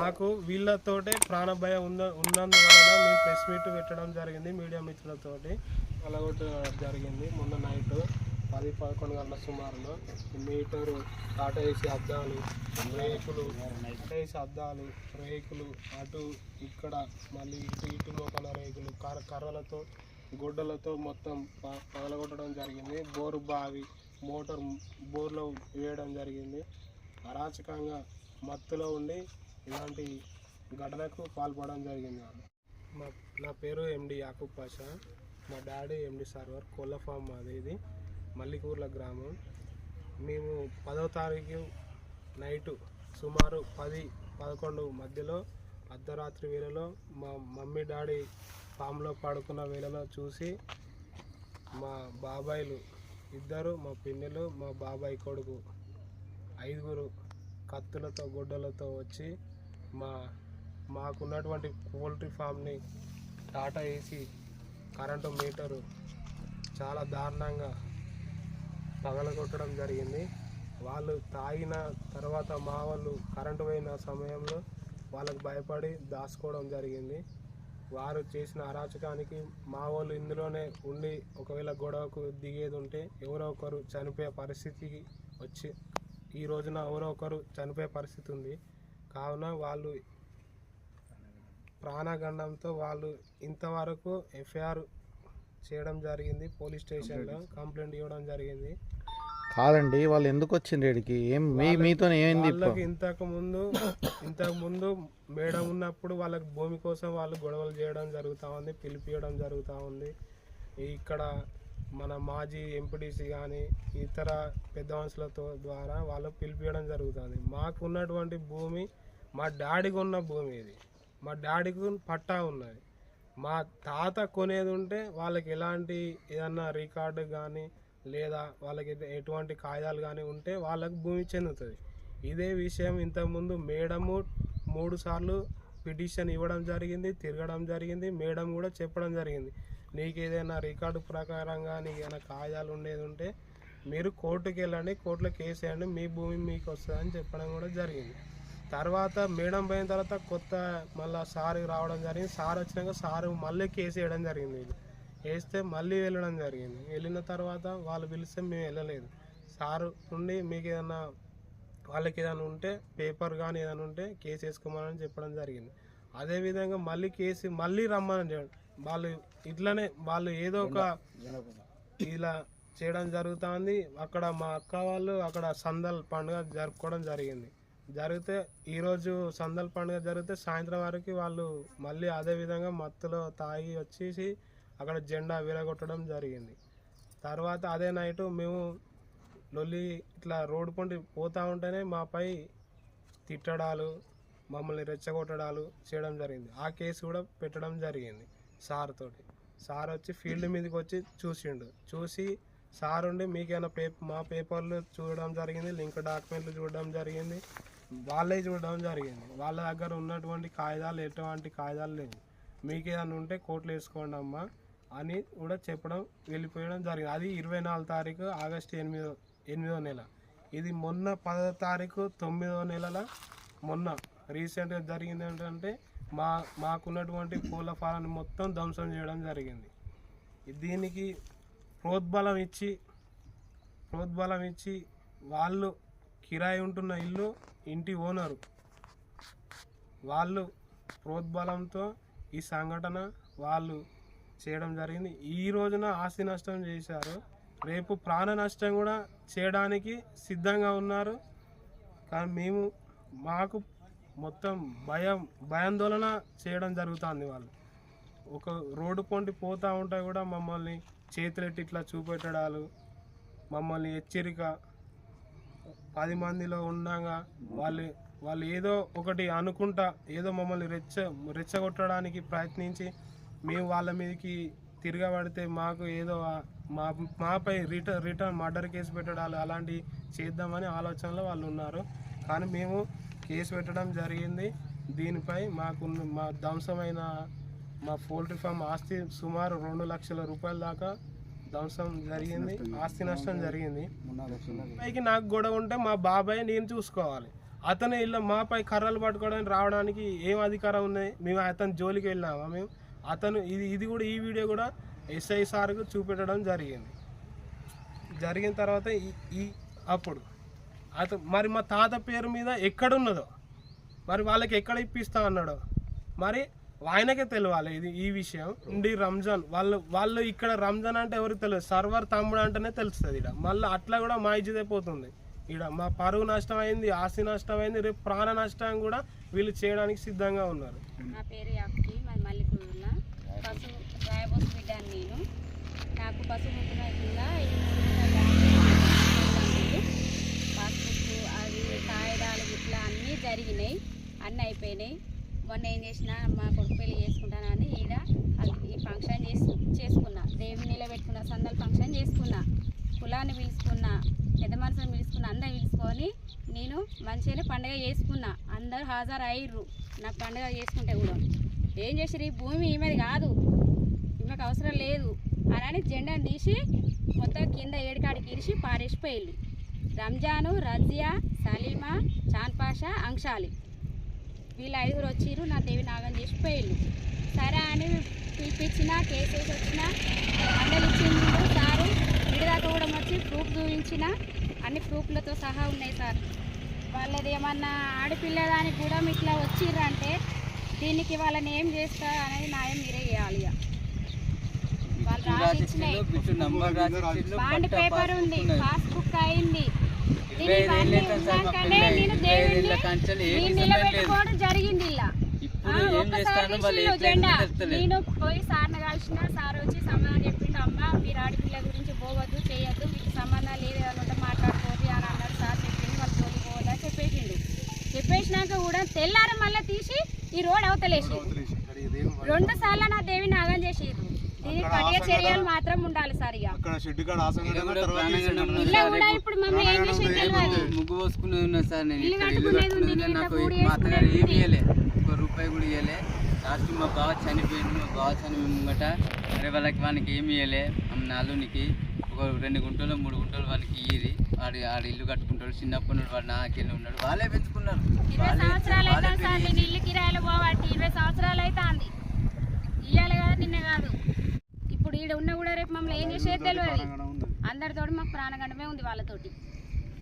మాకు వీళ్ళతోటే ప్రాణభయం ఉన్న ఉన్నందువలన మేము ప్రెస్ మీట్ పెట్టడం జరిగింది మీడియా మిత్రులతోటి అలగొట్టడం జరిగింది. మొన్న నైట్ పది పదకొండు గంటల సుమారులో మీటరు టాటా ఏసీ అద్దాలు రేకులు టాటా అద్దాలు రేకులు అటు ఇక్కడ మళ్ళీ ఇటు ఇటు లోపల రేకులు కర్ర కర్రలతో గుడ్డలతో మొత్తం ప- పగలగొట్టడం జరిగింది. బోరు బావి మోటార్ బోర్లో వేయడం జరిగింది. అరాచకంగా మత్తులో ఉండి ఇలాంటి ఘటనకు పాల్పడడం జరిగింది మా నా పేరు ఎండి యాకూబ్ పాషా. మా డాడీ ఎండి సర్వర్ కోళ్ళ ఫామ్ మాది ఇది మల్లికూర్ల గ్రామం. మేము పదో తారీఖు నైటు సుమారు పది పదకొండు మధ్యలో అర్ధరాత్రి వేళలో మా మమ్మీ డాడీ ఫామ్లో పడుకున్న వేళలో చూసి మా బాబాయిలు ఇద్దరు మా పిన్నెలు మా బాబాయ్ కొడుకు ఐదుగురు కత్తులతో గుడ్డలతో వచ్చి మా మాకున్నటువంటి పోల్ట్రీ ఫామ్ని టాటా వేసి కరెంటు మీటరు చాలా దారుణంగా పగలగొట్టడం జరిగింది. వాళ్ళు తాగిన తర్వాత మా వాళ్ళు కరెంటు పోయిన సమయంలో వాళ్ళకు భయపడి దాచుకోవడం జరిగింది. వారు చేసిన అరాచకానికి మా వాళ్ళు ఇందులోనే ఉండి ఒకవేళ గొడవకు దిగేది ఉంటే ఎవరో ఒకరు చనిపోయే పరిస్థితికి వచ్చి ఈ రోజున ఎవరో ఒకరు చనిపోయే పరిస్థితి ఉంది. కావున వాళ్ళు ప్రాణగండంతో వాళ్ళు ఇంతవరకు ఎఫ్ఐఆర్ చేయడం జరిగింది. పోలీస్ స్టేషన్లో కంప్లైంట్ ఇవ్వడం జరిగింది. కాదండి వాళ్ళు ఎందుకు వచ్చిండ్రు ఇక్కడికి? ఏం మీ మీతో ఇప్పుడు వాళ్ళకి ఇంతకు ముందు ఇంతకు ముందు మేడం ఉన్నప్పుడు వాళ్ళకి భూమి కోసం వాళ్ళు గొడవలు చేయడం జరుగుతూ ఉంది పిలిపియడం జరుగుతూ ఉంది. ఇక్కడ మన మాజీ ఎంపీడీసీ కానీ ఇతర పెద్ద మనుషులతో ద్వారా వాళ్ళు పిలిపించడం జరుగుతుంది. మాకు ఉన్నటువంటి భూమి మా డాడీకి ఉన్న భూమి ఇది. మా డాడీకి పట్టా ఉన్నది. మా తాత కొనేది ఉంటే వాళ్ళకి ఎలాంటి ఏదన్నా రికార్డు కానీ లేదా వాళ్ళకి ఎటువంటి కాగితాలు కానీ ఉంటే వాళ్ళకు భూమి చెందుతుంది. ఇదే విషయం ఇంతకుముందు మేడము మూడు సార్లు పిటిషన్ ఇవ్వడం జరిగింది తిరగడం జరిగింది మేడం కూడా చెప్పడం జరిగింది. నీకు ఏదైనా రికార్డు ప్రకారంగా నీకు ఏదైనా కాగితాలు ఉండేది ఉంటే మీరు కోర్టుకి వెళ్ళండి కోర్టులో కేసు వేయండి మీ భూమి మీకు వస్తుందని చెప్పడం కూడా జరిగింది. తర్వాత మేడం పోయిన తర్వాత కొత్త మళ్ళీ సార్ రావడం జరిగింది. సార్ వచ్చినాక సార్ మళ్ళీ కేసు వేయడం జరిగింది. వీళ్ళు వేస్తే మళ్ళీ వెళ్ళడం జరిగింది. వెళ్ళిన తర్వాత వాళ్ళు పిలిస్తే మేము వెళ్ళలేదు. సారు నుండి మీకు ఏదైనా వాళ్ళకి ఏదైనా ఉంటే పేపర్ కానీ ఏదైనా ఉంటే కేసు వేసుకోమని చెప్పడం జరిగింది. అదేవిధంగా మళ్ళీ కేసు మళ్ళీ రమ్మని వాళ్ళు ఇట్లనే వాళ్ళు ఏదో ఒక ఇలా. చేయడం జరుగుతుంది. అక్కడ మా అక్క వాళ్ళు అక్కడ సందల్ పండుగ జరుపుకోవడం జరిగింది. జరిగితే ఈరోజు సందల్ పండుగ జరిగితే సాయంత్రం వరకు వాళ్ళు మళ్ళీ అదే విధంగా మత్తులో తాగి వచ్చేసి అక్కడ జెండా విరగొట్టడం జరిగింది. తర్వాత అదే నైటు మేము లొల్లి ఇట్లా రోడ్డు పొంటి పోతా ఉంటేనే మాపై తిట్టడాలు మమ్మల్ని రెచ్చగొట్టడాలు చేయడం జరిగింది. ఆ కేసు కూడా పెట్టడం జరిగింది సార్ తోటి. సార్ వచ్చి ఫీల్డ్ మీదకి వచ్చి చూసిండు. చూసి సార్ ఉండి మీకేమైనా పేప మా పేపర్లు చూడడం జరిగింది లింక్ డాక్యుమెంట్లు చూడడం జరిగింది వాళ్ళే చూడడం జరిగింది. వాళ్ళ దగ్గర ఉన్నటువంటి కాగితాలు ఎటువంటి కాగితాలు లేవు. మీకు ఏదైనా ఉంటే కోట్లు వేసుకోండి అమ్మా అని కూడా చెప్పడం వెళ్ళిపోయడం జరిగింది. అది ఇరవై నాలుగు తారీఖు ఆగస్టు ఎనిమిదో ఎనిమిదో నెల. ఇది మొన్న పదో తారీఖు తొమ్మిదో నెలల మొన్న రీసెంట్గా జరిగింది ఏంటంటే మా మాకున్నటువంటి పూల ఫారాన్ని మొత్తం ధ్వంసం చేయడం జరిగింది. దీనికి ప్రోద్బలం ఇచ్చి ప్రోద్బలం ఇచ్చి వాళ్ళు కిరాయి ఉంటున్న ఇల్లు ఇంటి ఓనరు. వాళ్ళు ప్రోద్బలంతో ఈ సంఘటన వాళ్ళు చేయడం జరిగింది. ఈ రోజున ఆస్తి నష్టం చేశారు. రేపు ప్రాణ నష్టం కూడా చేయడానికి సిద్ధంగా ఉన్నారు. కానీ మేము మాకు మొత్తం భయం భయాందోళన చేయడం జరుగుతుంది వాళ్ళు. ఒక రోడ్డు పొంటి పోతూ ఉంటే కూడా మమ్మల్ని చేతులెట్టి ఇట్లా చూపెట్టడాలు మమ్మల్ని హెచ్చరిక పది మందిలో ఉండగా వాళ్ళు వాళ్ళు ఏదో ఒకటి అనుకుంటా ఏదో మమ్మల్ని రెచ్చ రెచ్చగొట్టడానికి ప్రయత్నించి మేము వాళ్ళ మీదకి తిరగబడితే మాకు ఏదో మా మాపై రిటర్న్ రిటర్న్ మర్డర్ కేసు పెట్టడాలు అలాంటివి చేద్దామని ఆలోచనలో వాళ్ళు ఉన్నారు. కానీ మేము కేసు పెట్టడం జరిగింది. దీనిపై మాకు మా ధ్వంసమైన మా పోల్ట్రీ ఫామ్ ఆస్తి సుమారు రెండు లక్షల రూపాయల దాకా ధ్వంసం జరిగింది. ఆస్తి నష్టం జరిగింది. పైకి నాకు గొడవ ఉంటే మా బాబాయ్ నేను చూసుకోవాలి. అతను ఇలా మాపై కర్రలు పట్టుకోవడానికి రావడానికి ఏం అధికారం ఉన్నాయి మేము అతని జోలికి వెళ్ళినామా మేము? అతను ఇది ఇది కూడా ఈ వీడియో కూడా ఎస్ఐ సార్కు చూపెట్టడం జరిగింది. జరిగిన తర్వాత ఈ- ఈ అప్పుడు అతను మరి మా తాత పేరు మీద ఎక్కడున్నదో? మరి వాళ్ళకి ఎక్కడ ఇప్పిస్తా అన్నాడో? మరి ఆయనకే తెలియాలి ఇది ఈ విషయం. ఉండి రంజాన్ వాళ్ళు వాళ్ళు ఇక్కడ రంజాన్ అంటే ఎవరికి తెలియదు సర్వర్ తమ్ముడు అంటేనే తెలుస్తుంది ఇక్కడ మళ్ళీ అట్లా కూడా మా ఇజ్జతే పోతుంది. ఇక్కడ మా పరువు నష్టం అయింది ఆస్తి నష్టం అయింది రేపు ప్రాణ నష్టం కూడా వీళ్ళు చేయడానికి సిద్ధంగా ఉన్నారు. నా పేరు యాక్టి మాది మల్లికూరుల రాయబోసు బిడ్డ నేను. నాకు పశువు ఇట్లా అన్నీ జరిగినాయి అన్నీ అయిపోయినాయి. మొన్న ఏం చేసిన మా కొడుకు పెళ్ళి చేసుకుంటానని ఈడ ఈ ఫంక్షన్ చేసి చేసుకున్నా. దేవుని నిలబెట్టుకున్న సందల్ ఫంక్షన్ చేసుకున్నా. కులాన్ని పిలుచుకున్నా పెద్ద మనుషులను పిలుచుకున్నా అందరు పిలుచుకొని నేను మంచిగానే పండగ చేసుకున్నా. అందరు హాజరు అయ్యిర్రు నా పండగ చేసుకుంటే కూడా. ఏం చేసిర్రు? ఈ భూమి ఈమెది కాదు. ఈమెకు అవసరం లేదు అని జెండాను తీసి మొత్తం కింద ఏడికాడికి ఇరిసి పారేసిపోయిల్లు రంజాను రజియా సలీమా చాన్పాషా అంశాలి. వీళ్ళు ఐదుగురు వచ్చిర్రు నా దేవి నాగం చేసి పోయిల్లు సరే అని పిలిపించిన కేసు వేసి వచ్చిన అందరు ఇచ్చిండు సారు. ఇడిదాకా కూడా వచ్చి ప్రూఫ్ చూపించిన అన్ని ప్రూఫ్లతో సహా ఉన్నాయి సార్. వాళ్ళది ఏమన్నా ఆడపిల్లదానికి కూడా ఇట్లా వచ్చిర్రంటే దీనికి వాళ్ళని ఏం చేస్తారు అనేది న్యాయం మీరే చేయాలి. వాళ్ళు రాసిచ్చినాయి రాసిచ్చిండు బాండ్ పేపర్ ఉంది. పాస్బుక్ అయింది. నేను దేవుడిని. నిలబెట్టుకోవడం జరిగింది ఇలా. నేను పోయి సార్ని కలిసిన సార్ వచ్చి సమాధానం చెప్పిండు అమ్మ మీరు ఆడపిల్ల గురించి పోవద్దు చేయొద్దు మీకు సంబంధం లేదు ఉంటే మాట్లాడుకోవద్దు అని అన్నాడు సార్ చెప్పిండు వాళ్ళు తోలి పోవద్దు అని చెప్పేసిండు. చెప్పేసినాక కూడా తెల్లారి మళ్ళీ తీసి ఈ రోడ్ అవతలేసి రెండు సార్లు నా దేవిని నాగం చేసిర్రు దీనికి కఠిన చర్యలు మాత్రం ఉండాలి సార్ ఇక. అక్కడ షెడ్ కాడ ఇల్లు ఇప్పుడు ఏం చేసేది తెలియదు ముగ్గు పోసుకునే ఉన్నా సార్ నేను ఇల్లు ఇక్కడ ఇల్లు కట్టుకునేది ఉంది, కట్టుకునే ఇట్లా నాకు మా అత్తగారు వేసుకునేది ఏమి ఇవ్వలే ఒక రూపాయి కూడా ఇవ్వలే లాస్ట్ మా బావ చనిపోయింది మా బావ చనిపోయిన ముంగట అరే వాళ్ళకి వానికి ఏమి ఇవ్వలే ఆమె నాలునికి ఒక రెండు గుంటలు మూడు గుంటలు వానికి ఇయ్యి ఆడి ఆడి ఇల్లు కట్టుకుంటాడు చిన్నప్పటి నుండి వాడు నాకెళ్ళి ఉన్నాడు. వాళ్ళే పెంచుకున్నారు. ఇరవై వాళ్ళే సంవత్సరాలు వాళ్ళే సార్ నేను ఇల్లు కిరాయిలు పోవట్టి ఇరవై సంవత్సరాలు అవుతుంది. ఇయ్యాలి కదా నిన్న కాదు. ఈడ ఉన్న కూడా రేపు మమ్మల్ని ఏం చేసేది తెలియదు అందరితోటి మాకు ప్రాణగండమే ఉంది వాళ్ళతోటి.